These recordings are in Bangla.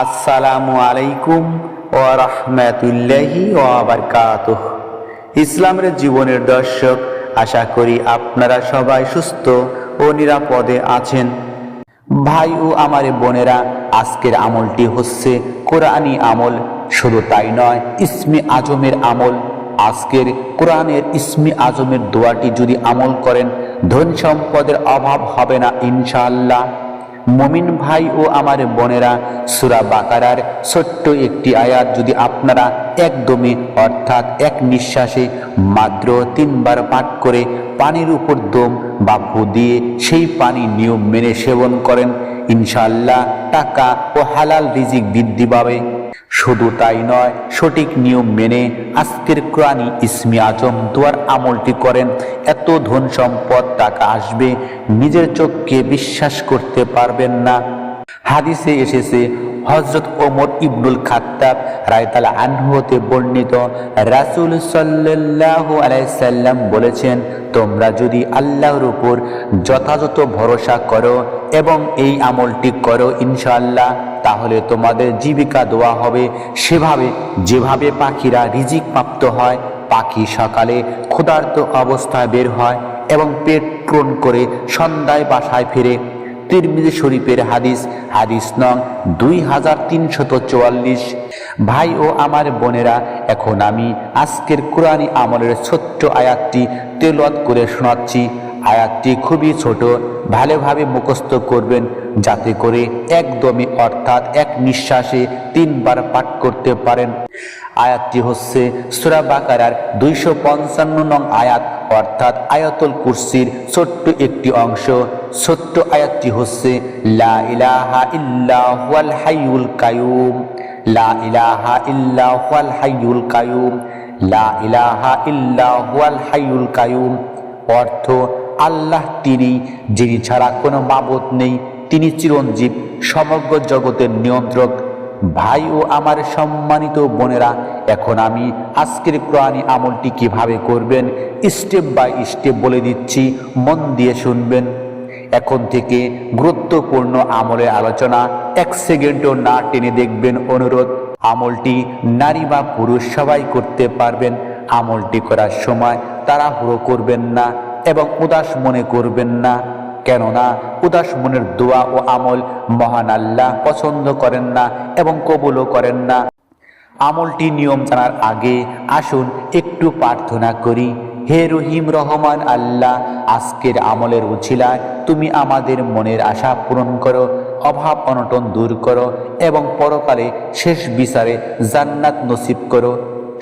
আসসালামু আলাইকুম ওয়া রাহমাতুল্লাহি ওয়া বারাকাতুহ। ইসলামের জীবনের দর্শক, আশা করি আপনারা সবাই সুস্থ ও নিরাপদে আছেন। ভাই ও আমার বোনেরা, আজকের আমলটি হচ্ছে কোরআনী আমল। শুধু তাই নয়, ইসমি আজমের আমল। আজকের কোরআনের ইসমি আজমের দোয়াটি যদি আমল করেন ধন সম্পদের অভাব হবে না ইনশাআল্লাহ। মমিন ভাই ও আমার বোনেরা, সুরা বাকারার ছোট্ট একটি আয়াত যদি আপনারা একদমই, অর্থাৎ এক নিঃশ্বাসে মাত্র তিনবার পাঠ করে পানির উপর দম বা ফু দিয়ে সেই পানি নিয়ম মেনে সেবন করেন ইনশাল্লাহ টাকা ও হালাল রিজিক বৃদ্ধি পাবে। শুধু তাই নয়, সঠিক নিয়ম মেনে আজকের ক্রানি ইসমি আজম দোয়ার আমলটি করেন। এত ধন সম্পদ টাকা আসবে, নিজের চোখকে বিশ্বাস করতে পারবেন না। হাদিসে এসেছে হজরত ওমর ইবনুল খাত্তাব রায়তালা আনহু হতে বর্ণিত রাসূল সাল্লাল্লাহু আলাইসাল্লাম বলেছেন, তোমরা যদি আল্লাহর উপর যথাযথ ভরসা করো এবং এই আমলটি করো ইনশাআল্লাহ, তাহলে তোমাদের জীবিকা দেওয়া হবে। সেভাবে, যেভাবে পাখিরা রিজিক প্রাপ্ত হয়, পাখি সকালে ক্ষুধার্ত অবস্থায় বের হয় এবং পেট পূরণ করে সন্ধ্যায় বাসায় ফিরে তিরমিজি শরীফের হাদিস হাদিস নং দুই হাজার তিনশত চুয়াল্লিশ। ভাই ও আমার বোনেরা, এখন আমি আজকের কোরআনী আমলের ছোট্ট আয়াতটি তেলত করে শোনাচ্ছি। আয়াতটি খুবই ছোট, ভালোভাবে মুখস্থ করবেন যাতে করে একদমই অর্থাৎ এক নিঃশ্বাসে তিনবার পাঠ করতে পারেন। আয়াতটি হচ্ছে সুরা বাকারার দুইশো পঞ্চান্ন নং আয়াত, অর্থাৎ আয়াতুল কুরসির ছোট্ট একটি অংশ। ছোট্ট আয়াতটি হচ্ছে, লা ইলাহা ইল্লাহুয়াল হাইয়ুল কায়ুম লা ইলাহা ইল্লাহুয়াল হাইয়ুল কায়ুম লা ইলাহা ইল্লাহুয়াল হাইয়ুল কায়ুম অর্থ, আল্লাহ তিনি, যিনি ছাড়া কোনো মাবত নেই। তিনি চিরঞ্জীব, সমগ্র জগতের নিয়ন্ত্রক। ভাই ও আমার সম্মানিত বোনেরা, এখন আমি আজকের কোরআনী আমলটি কীভাবে করবেন স্টেপ বাই স্টেপ বলে দিচ্ছি, মন দিয়ে শুনবেন। এখন থেকে গুরুত্বপূর্ণ আমলের আলোচনা এক সেকেন্ডও না টেনে দেখবেন অনুরোধ, আমলটি নারী বা পুরুষ সবাই করতে পারবেন, আমলটি করার সময় তাড়াহুড়ো করবেন না এবং উদাস মনে করবেন না। কেননা উদাস মনের দোয়া ও আমল মহান আল্লাহ পছন্দ করেন না এবং কবুলও করেন না। আমলটি নিয়ম জানার আগে আসুন একটু প্রার্থনা করি, হে রহিম রহমান আল্লাহ, আজকের আমলের উছিলায় তুমি আমাদের মনের আশা পূরণ করো, অভাব অনটন দূর করো এবং পরকালে শেষ বিচারে জান্নাত নসিব করো।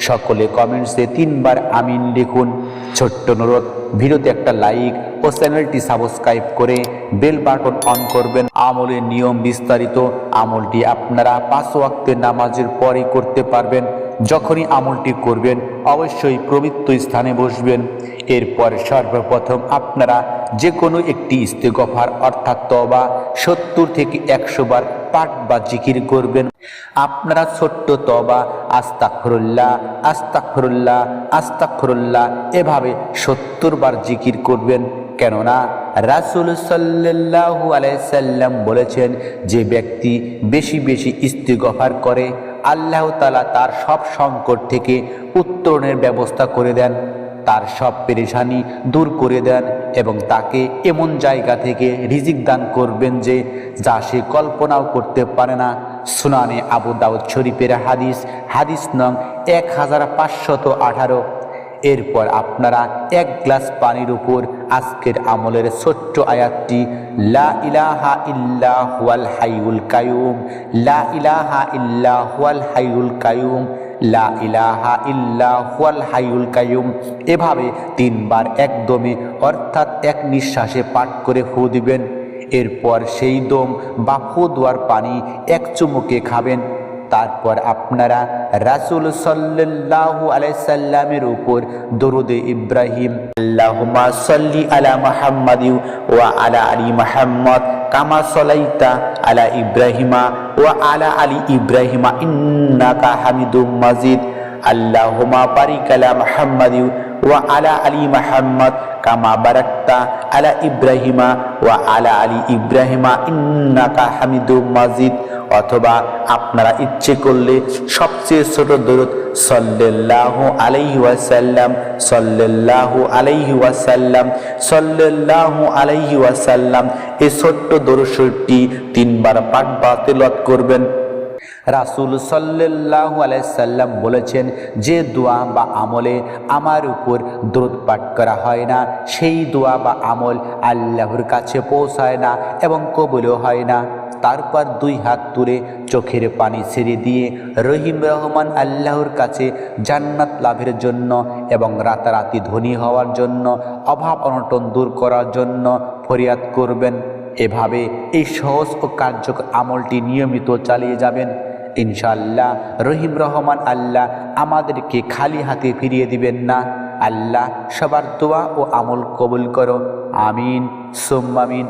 সকলে কমেন্টসে তিনবার আমিন লিখুন। ছোট্ট অনুরোধ ভিডিওতে একটা লাইক ও চ্যানেলটি সাবস্ক্রাইব করে বেল বাটন অন করবেন। আমলের নিয়ম বিস্তারিত, আমলটি আপনারা পাঁচ ওয়াক্তের নামাজের পরে করতে পারবেন। যখনই আমলটি করবেন, অবশ্যই পবিত্র স্থানে বসবেন। এরপর সর্বপ্রথম আপনারা যে কোনো একটি ইস্তেগফার, অর্থাৎ তবা সত্তর থেকে একশো বার পাঠ বা জিকির করবেন। আপনারা ছোট্ট তবা আস্তাকফরুল্লাহ আস্তাকফরুল্লাহ আস্তাকফরুল্লাহ এভাবে সত্তর বার জিকির করবেন। কেননা রাসুল সাল্লাহু আলাইসাল্লাম বলেছেন, যে ব্যক্তি বেশি বেশি ইস্তিগফার করে, আল্লাহ তালা তার সব সংকট থেকে উত্তরণের ব্যবস্থা করে দেন। তার সব পেরেশানি দূর করে দেন এবং তাকে এমন জায়গা থেকে রিজিক দান করবেন যে যা সে কল্পনাও করতে পারে না। সুনানে আবু দাউদ শরীফের হাদিস হাদিস নং এক হাজার পাঁচশত আঠারো। এরপর আপনারা এক গ্লাস পানির উপর আজকের আমলের ছোট্ট আয়াতটি, লা ইলাহা ইল্লা হুয়াল হাইউল কায়ুম লা ইলাহা ইল্লা হুয়াল হাইউল কায়ুম লা ইলাহা ইল্লা হুয়াল কায়ুম এভাবে তিনবার একদমে অর্থাৎ এক নিঃশ্বাসে পাঠ করে ফু দিবেন। এরপর সেই দম বা ফু দেওয়ার পানি এক চুমুকে খাবেন। তারপর আপনারা রাসুল সাল্লাল্লাহু আলাইসাল্লামের উপর দরুদে ইব্রাহিম আল্লাহুমা সাল্লি আলা মুহাম্মাদ ওয়া আলা আলি মুহাম্মদ কামা সলাইতা আলা ইব্রাহিমা ও আলা আলী ইব্রাহিমা ইন্নাকা হামিদুম মাজিদ আল্লাহুমা বারিক আলা মুহাম্মাদ ওয়া আলা আলী মাহাম্মদ কামা বারাক্তা আলা ইব্রাহিমা ওয়া আলা আলী ইব্রাহিমা ইন্নাকা হামিদুম মাজিদ অথবা আপনারা ইচ্ছে করলে সবচেয়ে ছোট দরুদ সাল্লাল্লাহু আলাইহি ওয়াসাল্লাম, সাল্লাল্লাহু আলাইহি ওয়াসাল্লাম, সাল্লাল্লাহু আলাইহি ওয়াসাল্লাম, এই ছোট্ট দরুদ তিনবার পাঠ বা তেলাওয়াত করবেন। রাসুল সাল্লাল্লাহু আলাইসাল্লাম বলেছেন, যে দোয়া বা আমলে আমার উপর দ্রুত পাঠ করা হয় না, সেই দোয়া বা আমল আল্লাহর কাছে পৌঁছায় না এবং কবুলও হয় না। তারপর দুই হাত তুলে চোখের পানি ছেড়ে দিয়ে রহিম রহমান আল্লাহর কাছে জান্নাত লাভের জন্য এবং রাতারাতি ধনী হওয়ার জন্য, অভাব অনটন দূর করার জন্য ফরিয়াদ করবেন। এভাবে এই সহজ ও কার্যকর আমলটি নিয়মিত চালিয়ে যাবেন। ইনশাল্লাহ রহিম রহমান আল্লাহ আমাদেরকে খালি হাতে ফিরিয়ে দিবেন না। আল্লাহ সবার দোয়া ও আমল কবুল করো। আমিন। সোম্মামিন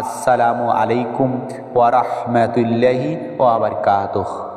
আসসালামু আলাইকুম ওয়ারহমতুল্লাহি ও ওয়া বারাকাতুহু।